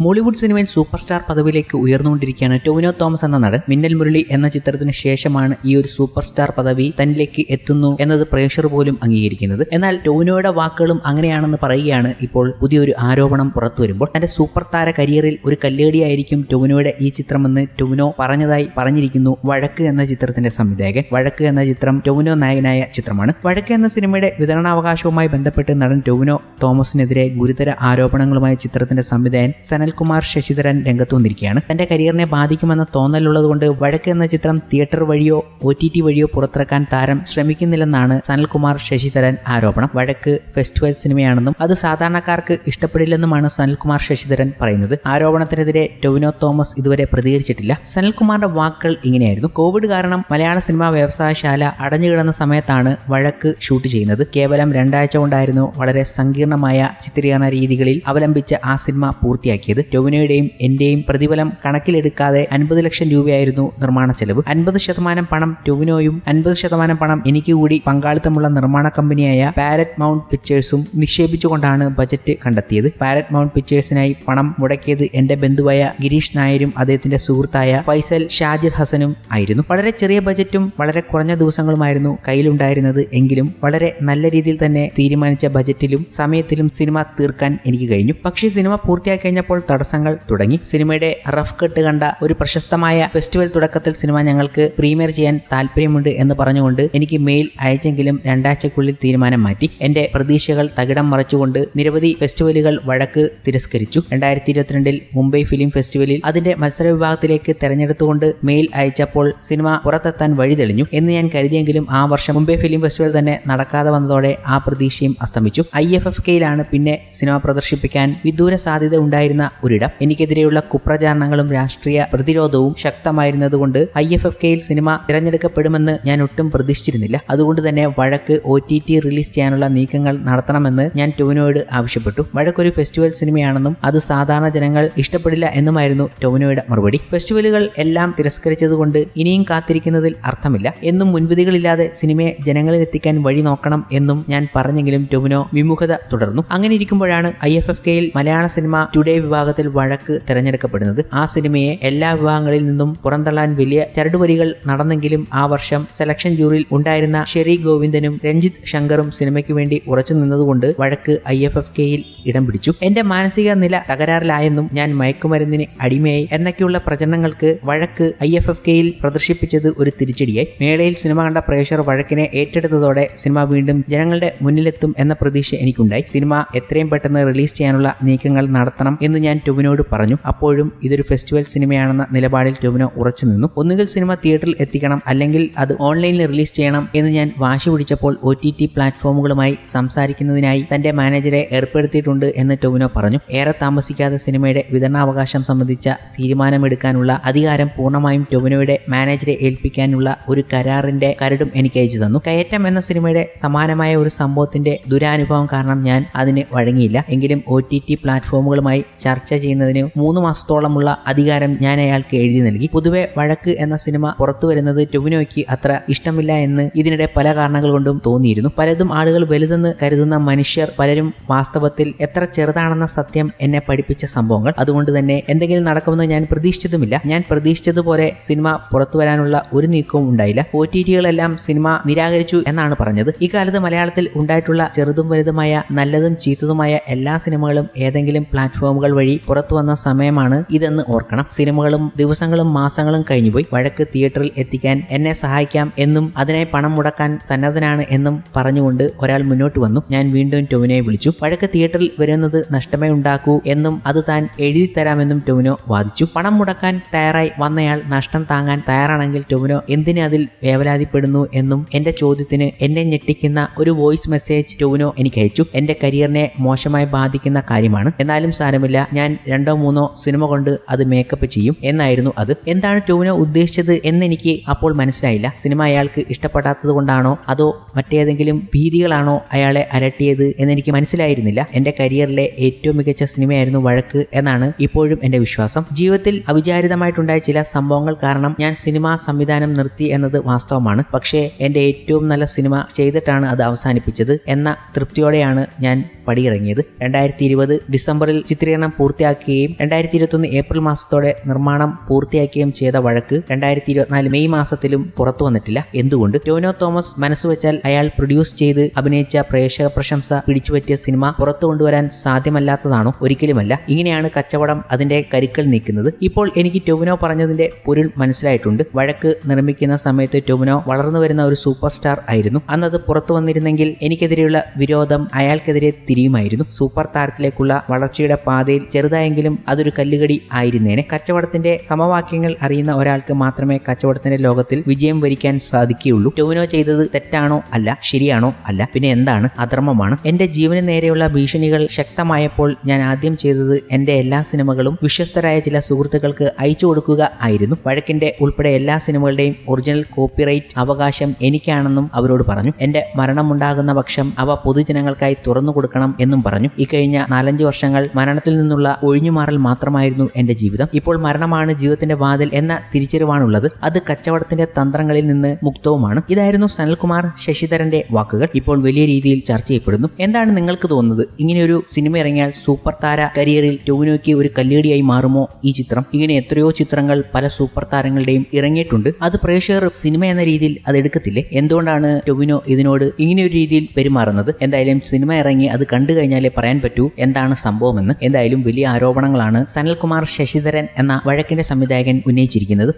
Mollywood സിനിമയിൽ super star പദവിയിലേക്ക് ഉയർന്നുകൊണ്ടിരിക്കുകയാണ് ടോവിനോ തോമസ് എന്ന നടൻ. മിന്നൽ മുരളി എന്ന ചിത്രത്തിന് ശേഷമാണ് ഈ ഒരു സൂപ്പർ സ്റ്റാർ പദവി തന്നിലേക്ക് എത്തുന്നു എന്നത് പ്രേക്ഷകർ പോലും അംഗീകരിക്കുന്നത്. എന്നാൽ ടോവിനോയുടെ വാക്കുകളും അങ്ങനെയാണെന്ന് പറയുകയാണ് ഇപ്പോൾ പുതിയൊരു ആരോപണം പുറത്തു വരുമ്പോൾ. തന്റെ സൂപ്പർ താര കരിയറിൽ ഒരു കല്ലേടിയായിരിക്കും ടോവിനോയുടെ ഈ ചിത്രമെന്ന് ടോവിനോ പറഞ്ഞതായി പറഞ്ഞിരിക്കുന്നു. വഴക്ക് എന്ന ചിത്രത്തിന്റെ സംവിധായകൻ. വഴക്ക് എന്ന ചിത്രം ടോവിനോ നായകനായ ചിത്രമാണ്. വഴക്ക് എന്ന സിനിമയുടെ വിതരണാവകാശവുമായി ബന്ധപ്പെട്ട് നടൻ ടോവിനോ തോമസിനെതിരെ ഗുരുതര ആരോപണങ്ങളുമായി ചിത്രത്തിന്റെ സംവിധായകൻ സനൽകുമാർ ശശിധരൻ രംഗത്ത് വന്നിരിക്കുകയാണ്. തന്റെ കരിയറിനെ ബാധിക്കുമെന്ന തോന്നലുള്ളതുകൊണ്ട് വഴക്ക് എന്ന ചിത്രം തിയേറ്റർ വഴിയോ ഒ ടി ടി വഴിയോ പുറത്തിറക്കാൻ താരം ശ്രമിക്കുന്നില്ലെന്നാണ് സനൽകുമാർ ശശിധരൻ ആരോപണം. വഴക്ക് ഫെസ്റ്റിവൽ സിനിമയാണെന്നും അത് സാധാരണക്കാർക്ക് ഇഷ്ടപ്പെടില്ലെന്നുമാണ് സനൽകുമാർ ശശിധരൻ പറയുന്നത്. ആരോപണത്തിനെതിരെ ടൊവിനോ തോമസ് ഇതുവരെ പ്രതികരിച്ചിട്ടില്ല. സനൽകുമാറിന്റെ വാക്കുകൾ ഇങ്ങനെയായിരുന്നു. കോവിഡ് കാരണം മലയാള സിനിമാ വ്യവസായശാല അടഞ്ഞുകിടന്ന സമയത്താണ് വഴക്ക് ഷൂട്ട് ചെയ്യുന്നത്. കേവലം രണ്ടാഴ്ച കൊണ്ടായിരുന്നു വളരെ സങ്കീർണമായ ചിത്രീകരണ രീതികളിൽ അവലംബിച്ച് ആ സിനിമ പൂർത്തിയാക്കിയത്. ടൊവിനോയുടെയും എന്റെയും പ്രതിഫലം കണക്കിലെടുക്കാതെ അൻപത് ലക്ഷം രൂപയായിരുന്നു നിർമ്മാണ ചെലവ്. അൻപത് ശതമാനം പണം ടൊവിനോയും അൻപത് ശതമാനം പണം എനിക്ക് കൂടി പങ്കാളിത്തമുള്ള നിർമ്മാണ കമ്പനിയായ പാരറ്റ് മൗണ്ട് പിക്ചേഴ്സും നിക്ഷേപിച്ചുകൊണ്ടാണ് ബജറ്റ് കണ്ടെത്തിയത്. പാരറ്റ് മൗണ്ട് പിക്ചേഴ്സിനായി പണം മുടക്കിയത് എന്റെ ബന്ധുവായ ഗിരീഷ് നായരും അദ്ദേഹത്തിന്റെ സുഹൃത്തായ ഫൈസൽ ഷാജിർ ഹസനും ആയിരുന്നു. വളരെ ചെറിയ ബജറ്റും വളരെ കുറഞ്ഞ ദിവസങ്ങളുമായിരുന്നു കയ്യിലുണ്ടായിരുന്നത് എങ്കിലും വളരെ നല്ല രീതിയിൽ തന്നെ തീരുമാനിച്ച ബജറ്റിലും സമയത്തിലും സിനിമ തീർക്കാൻ എനിക്ക് കഴിഞ്ഞു. പക്ഷേ സിനിമ പൂർത്തിയാക്കി കഴിഞ്ഞപ്പോൾ തടസ്സങ്ങൾ തുടങ്ങി. സിനിമയുടെ റഫ് കട്ട് കണ്ട ഒരു പ്രശസ്തമായ ഫെസ്റ്റിവൽ തുടക്കത്തിൽ സിനിമ ഞങ്ങൾക്ക് പ്രീമിയർ ചെയ്യാൻ താല്പര്യമുണ്ട് എന്ന് പറഞ്ഞുകൊണ്ട് എനിക്ക് മെയിൽ അയച്ചെങ്കിലും രണ്ടാഴ്ചക്കുള്ളിൽ തീരുമാനം മാറ്റി. എന്റെ പ്രതീക്ഷകൾ തകിടം മറിച്ചുകൊണ്ട് നിരവധി ഫെസ്റ്റിവലുകൾ വഴക്ക് തിരസ്കരിച്ചു. രണ്ടായിരത്തി ഇരുപത്തിരണ്ടിൽ മുംബൈ ഫിലിം ഫെസ്റ്റിവലിൽ അതിന്റെ മത്സര വിഭാഗത്തിലേക്ക് തെരഞ്ഞെടുത്തുകൊണ്ട് മെയിൽ അയച്ചപ്പോൾ സിനിമ പുറത്തെത്താൻ വഴി തെളിഞ്ഞു എന്ന് ഞാൻ കരുതിയെങ്കിലും ആ വർഷം മുംബൈ ഫിലിം ഫെസ്റ്റിവൽ തന്നെ നടക്കാതെ വന്നതോടെ ആ പ്രതീക്ഷയും അസ്തമിച്ചു. ഐ എഫ് എഫ് കെയിലാണ് പിന്നെ സിനിമ പ്രദർശിപ്പിക്കാൻ വിദൂര സാധ്യത ഉണ്ടായിരുന്ന ഒരിടം. എനിക്കെതിരെയുള്ള കുപ്രചാരണങ്ങളും രാഷ്ട്രീയ പ്രതിരോധവും ശക്തമായിരുന്നതുകൊണ്ട് ഐ എഫ് എഫ് കെയിൽ സിനിമ തിരഞ്ഞെടുക്കപ്പെടുമെന്ന് ഞാൻ ഒട്ടും പ്രതീക്ഷിച്ചിരുന്നില്ല. അതുകൊണ്ട് തന്നെ വഴക്ക് ഒ ടി ടി റിലീസ് ചെയ്യാനുള്ള നീക്കങ്ങൾ നടത്തണമെന്ന് ഞാൻ ടോവിനോയോട് ആവശ്യപ്പെട്ടു. വഴക്കൊരു ഫെസ്റ്റിവൽ സിനിമയാണെന്നും അത് സാധാരണ ജനങ്ങൾ ഇഷ്ടപ്പെടില്ല എന്നുമായിരുന്നു ടോവിനോയുടെ മറുപടി. ഫെസ്റ്റിവലുകൾ എല്ലാം തിരസ്കരിച്ചതുകൊണ്ട് ഇനിയും കാത്തിരിക്കുന്നതിൽ അർത്ഥമില്ല. എന്നും മുൻവിധികളില്ലാതെ സിനിമയെ ജനങ്ങളിൽ എത്തിക്കാൻ വഴി നോക്കണം എന്നും ഞാൻ പറഞ്ഞെങ്കിലും ടോവിനോ വിമുഖത തുടർന്നു. അങ്ങനെ ഇരിക്കുമ്പോഴാണ് ഐ എഫ് എഫ് കെയിൽ മലയാള സിനിമ ടുഡേ വിഭാഗത്തിൽ വഴക്ക് തിരഞ്ഞെടുക്കപ്പെടുന്നത്. ആ സിനിമയെ എല്ലാ വിഭാഗങ്ങളിൽ നിന്നും പുറന്തള്ളാൻ വലിയ ചരടുവലികൾ നടന്നെങ്കിലും ആ വർഷം സെലക്ഷൻ ജൂറിയിൽ ഉണ്ടായിരുന്ന ഷെറി ഗോവിന്ദനും രഞ്ജിത്ത് ശങ്കറും സിനിമയ്ക്ക് വേണ്ടി ഉറച്ചു നിന്നതുകൊണ്ട് വഴക്ക് ഐ എഫ് എഫ് കെയിൽ ഇടം പിടിച്ചു. എന്റെ മാനസിക നില തകരാറിലായെന്നും ഞാൻ മയക്കുമരുന്നിന് അടിമയായി എന്നൊക്കെയുള്ള പ്രചരണങ്ങൾക്ക് വഴക്ക് ഐ എഫ് എഫ് കെയിൽ പ്രദർശിപ്പിച്ചത് ഒരു തിരിച്ചടിയായി. മേളയിൽ സിനിമ കണ്ട പ്രേക്ഷകർ വഴക്കിനെ ഏറ്റെടുത്തതോടെ സിനിമ വീണ്ടും ജനങ്ങളുടെ മുന്നിലെത്തും എന്ന പ്രതീക്ഷ എനിക്കുണ്ടായി. സിനിമ എത്രയും പെട്ടെന്ന് റിലീസ് ചെയ്യാനുള്ള നീക്കങ്ങൾ നടത്തണം എന്ന് ടൊവിനോട് പറഞ്ഞു അപ്പോഴും ഇതൊരു ഫെസ്റ്റിവൽ സിനിമയാണെന്ന നിലപാടിൽ ടൊവിനോ ഉറച്ചു നിന്നു. ഒന്നുകിൽ സിനിമ തിയേറ്ററിൽ എത്തിക്കണം അല്ലെങ്കിൽ അത് ഓൺലൈനിൽ റിലീസ് ചെയ്യണം എന്ന് ഞാൻ വാശി പിടിച്ചപ്പോൾ ഒ ടി ടി പ്ലാറ്റ്ഫോമുകളുമായി സംസാരിക്കുന്നതിനായി തന്റെ മാനേജരെ ഏർപ്പെടുത്തിയിട്ടുണ്ട് എന്ന് ടൊവിനോ പറഞ്ഞു. ഏറെ താമസിക്കാതെ സിനിമയുടെ വിതരണാവകാശം സംബന്ധിച്ച തീരുമാനമെടുക്കാനുള്ള അധികാരം പൂർണമായും ടൊവിനോയുടെ മാനേജരെ ഏൽപ്പിക്കാനുള്ള ഒരു കരാറിന്റെ കരടും എനിക്ക് അയച്ചു തന്നു. കയറ്റം എന്ന സിനിമയുടെ സമാനമായ ഒരു സംഭവത്തിന്റെ ദുരാനുഭവം കാരണം ഞാൻ അതിന് വഴങ്ങിയില്ല. എങ്കിലും ഒ ടി ടി പ്ലാറ്റ്ഫോമുകളുമായി ചർച്ച ചെയ്യുന്നതിന് മൂന്ന് മാസത്തോളമുള്ള അധികാരം ഞാൻ അയാൾക്ക് എഴുതി നൽകി. പൊതുവെ വഴക്ക് എന്ന സിനിമ പുറത്തു വരുന്നത് ടൊവിനോയ്ക്ക് അത്ര ഇഷ്ടമില്ല എന്ന് ഇതിനിടെ പല കാരണങ്ങൾ കൊണ്ടും തോന്നിയിരുന്നു. പലതും ആളുകൾ വലുതെന്ന് കരുതുന്ന മനുഷ്യർ പലരും വാസ്തവത്തിൽ എത്ര ചെറുതാണെന്ന സത്യം എന്നെ പഠിപ്പിച്ച സംഭവങ്ങൾ. അതുകൊണ്ട് തന്നെ എന്തെങ്കിലും നടക്കുമെന്ന് ഞാൻ പ്രതീക്ഷിച്ചതുമില്ല. ഞാൻ പ്രതീക്ഷിച്ചതുപോലെ സിനിമ പുറത്തു വരാനുള്ള ഒരു നീക്കവും ഉണ്ടായില്ല. ഒ ടി ടികളെല്ലാം സിനിമ നിരാകരിച്ചു എന്നാണ് പറഞ്ഞത്. ഇക്കാലത്ത് മലയാളത്തിൽ ഉണ്ടായിട്ടുള്ള ചെറുതും വലുതുമായ നല്ലതും ചീത്തതുമായ എല്ലാ സിനിമകളും ഏതെങ്കിലും പ്ലാറ്റ്ഫോമുകൾ വഴി പുറത്തു വന്ന സമയമാണ് ഇതെന്ന് ഓർക്കണം. സിനിമകളും ദിവസങ്ങളും മാസങ്ങളും കഴിഞ്ഞുപോയി വഴക്ക് തിയേറ്ററിൽ എത്തിക്കാൻ എന്നെ സഹായിക്കാം എന്നും അതിനായി പണം മുടക്കാൻ സന്നദ്ധനാണ് എന്നും പറഞ്ഞുകൊണ്ട് ഒരാൾ മുന്നോട്ട് വന്നു. ഞാൻ വീണ്ടും ടൊവിനോയെ വിളിച്ചു. വഴക്ക് തിയേറ്ററിൽ വരുന്നത് നഷ്ടമേ ഉണ്ടാക്കൂ എന്നും അത് താൻ എഴുതി തരാമെന്നും ടൊവിനോ വാദിച്ചു. പണം മുടക്കാൻ തയ്യാറായി വന്നയാൾ നഷ്ടം താങ്ങാൻ തയ്യാറാണെങ്കിൽ ടൊവിനോ എന്തിനെ അതിൽ വേവലാതിപ്പെടുന്നു എന്നും എന്റെ ചോദ്യത്തിന് എന്നെ ഞെട്ടിക്കുന്ന ഒരു വോയിസ് മെസ്സേജ് ടൊവിനോ എനിക്ക് അയച്ചു. എന്റെ കരിയറിനെ മോശമായി ബാധിക്കുന്ന കാര്യമാണ്. എന്നാലും സാരമില്ല. ഞാൻ രണ്ടോ മൂന്നോ സിനിമ കൊണ്ട് അത് മേക്കപ്പ് ചെയ്യും എന്നായിരുന്നു അത്. എന്താണ് ടോവിനോ ഉദ്ദേശിച്ചത് എന്നെനിക്ക് അപ്പോൾ മനസ്സിലായില്ല. സിനിമ അയാൾക്ക് ഇഷ്ടപ്പെടാത്തത് കൊണ്ടാണോ അതോ മറ്റേതെങ്കിലും ഭീതികളാണോ അയാളെ അലട്ടിയത് എന്നെനിക്ക് മനസ്സിലായിരുന്നില്ല. എന്റെ കരിയറിലെ ഏറ്റവും മികച്ച സിനിമയായിരുന്നു വഴക്ക് എന്നാണ് ഇപ്പോഴും എന്റെ വിശ്വാസം. ജീവിതത്തിൽ അവിചാരിതമായിട്ടുണ്ടായ ചില സംഭവങ്ങൾ കാരണം ഞാൻ സിനിമാ സംവിധാനം നിർത്തി എന്നത് വാസ്തവമാണ്. പക്ഷേ എന്റെ ഏറ്റവും നല്ല സിനിമ ചെയ്തിട്ടാണ് അത് അവസാനിപ്പിച്ചത് എന്ന തൃപ്തിയോടെയാണ് ഞാൻ പടിയിറങ്ങിയത്. രണ്ടായിരത്തി ഇരുപത് ഡിസംബറിൽ ചിത്രീകരണം പൂർത്തിയാക്കുകയും രണ്ടായിരത്തി ഇരുപത്തൊന്ന് ഏപ്രിൽ മാസത്തോടെ നിർമ്മാണം പൂർത്തിയാക്കുകയും ചെയ്ത വഴക്ക് രണ്ടായിരത്തി ഇരുപത്തിനാല് മെയ് മാസത്തിലും പുറത്തു വന്നിട്ടില്ല. എന്തുകൊണ്ട്? ടോനോ തോമസ് മനസ്സുവെച്ചാൽ അയാൾ പ്രൊഡ്യൂസ് ചെയ്ത് അഭിനയിച്ച പ്രേക്ഷക പ്രശംസ പിടിച്ചുപറ്റിയ സിനിമ പുറത്തു കൊണ്ടുവരാൻ സാധ്യമല്ലാത്തതാണോ? ഒരിക്കലുമല്ല. ഇങ്ങനെയാണ് കച്ചവടം അതിന്റെ കരുക്കൾ നീക്കുന്നത്. ഇപ്പോൾ എനിക്ക് ടൊവിനോ പറഞ്ഞതിന്റെ പൊരുൾ മനസ്സിലായിട്ടുണ്ട്. വഴക്ക് നിർമ്മിക്കുന്ന സമയത്ത് ടൊവിനോ വളർന്നു വരുന്ന ഒരു സൂപ്പർ സ്റ്റാർ ആയിരുന്നു. അന്നത് പുറത്തു വന്നിരുന്നെങ്കിൽ എനിക്കെതിരെയുള്ള വിരോധം അയാൾക്കെതിരെ തിരിയുമായിരുന്നു. സൂപ്പർ താരത്തിലേക്കുള്ള വളർച്ചയുടെ പാതയിൽ ചെറുതായെങ്കിലും അതൊരു കല്ലുകടി ആയിരുന്നേനെ. കച്ചവടത്തിന്റെ സമവാക്യങ്ങൾ അറിയുന്ന ഒരാൾക്ക് മാത്രമേ കച്ചവടത്തിന്റെ ലോകത്തിൽ വിജയം വരിക്കാൻ സാധിക്കുകയുള്ളൂ. ടോവിനോ ചെയ്തത് തെറ്റാണോ? അല്ല. ശരിയാണോ? അല്ല. പിന്നെ എന്താണ്? അധർമ്മമാണ്. എന്റെ ജീവന് നേരെയുള്ള ഭീഷണികൾ ശക്തമായപ്പോൾ ഞാൻ ആദ്യം ചെയ്തത് എന്റെ എല്ലാ സിനിമകളും വിശ്വസ്തരായ ചില സുഹൃത്തുക്കൾക്ക് അയച്ചു കൊടുക്കുക ആയിരുന്നു. വഴക്കിന്റെ ഉൾപ്പെടെ എല്ലാ സിനിമകളുടെയും ഒറിജിനൽ കോപ്പിറൈറ്റ് അവകാശം എനിക്കാണെന്നും അവരോട് പറഞ്ഞു. എന്റെ മരണമുണ്ടാകുന്ന പക്ഷം അവ പൊതുജനങ്ങൾക്കായി തുറന്നു കൊടുക്കണം എന്നും പറഞ്ഞു. ഇക്കഴിഞ്ഞ നാലഞ്ച് വർഷങ്ങൾ മരണത്തിൽ നിന്നുള്ള ഒഴിഞ്ഞുമാറൽ മാത്രമായിരുന്നു എന്റെ ജീവിതം. ഇപ്പോൾ മരണമാണ് ജീവിതത്തിന്റെ വാതിൽ എന്ന തിരിച്ചറിവാണുള്ളത്. അത് കച്ചവടത്തിന്റെ തന്ത്രങ്ങളിൽ നിന്ന് മുക്തവുമാണ്. ഇതായിരുന്നു സനൽകുമാർ ശശിധരന്റെ വാക്കുകൾ. ഇപ്പോൾ വലിയ രീതിയിൽ ചർച്ച ചെയ്യപ്പെടുന്നു. എന്താണ് നിങ്ങൾക്ക് തോന്നുന്നത്? ഇങ്ങനെയൊരു സിനിമ ഇറങ്ങിയാൽ സൂപ്പർ താര കരിയറിൽ ടോവിനോയ്ക്ക് ഒരു കല്ലേടിയായി മാറുമോ ഈ ചിത്രം? ഇങ്ങനെ എത്രയോ ചിത്രങ്ങൾ പല സൂപ്പർ താരങ്ങളുടെയും ഇറങ്ങിയിട്ടുണ്ട്. അത് പ്രേക്ഷകർ സിനിമ എന്ന രീതിയിൽ അത് എടുക്കത്തില്ലേ? എന്തുകൊണ്ടാണ് ടൊവിനോ ഇതിനോട് ഇങ്ങനെയൊരു രീതിയിൽ പെരുമാറുന്നത്? എന്തായാലും സിനിമ ഇറങ്ങി അത് കണ്ടു കഴിഞ്ഞാലേ പറയാൻ പറ്റൂ. എന്താണ് സംഭവമെന്ന്. എന്തായാലും വലിയ ആരോപണങ്ങളാണ് സനൽകുമാർ ശശിധരൻ എന്ന വഴക്കിന്റെ സംവിധായകൻ ഉന്നയിച്ചിരിക്കുന്നത്.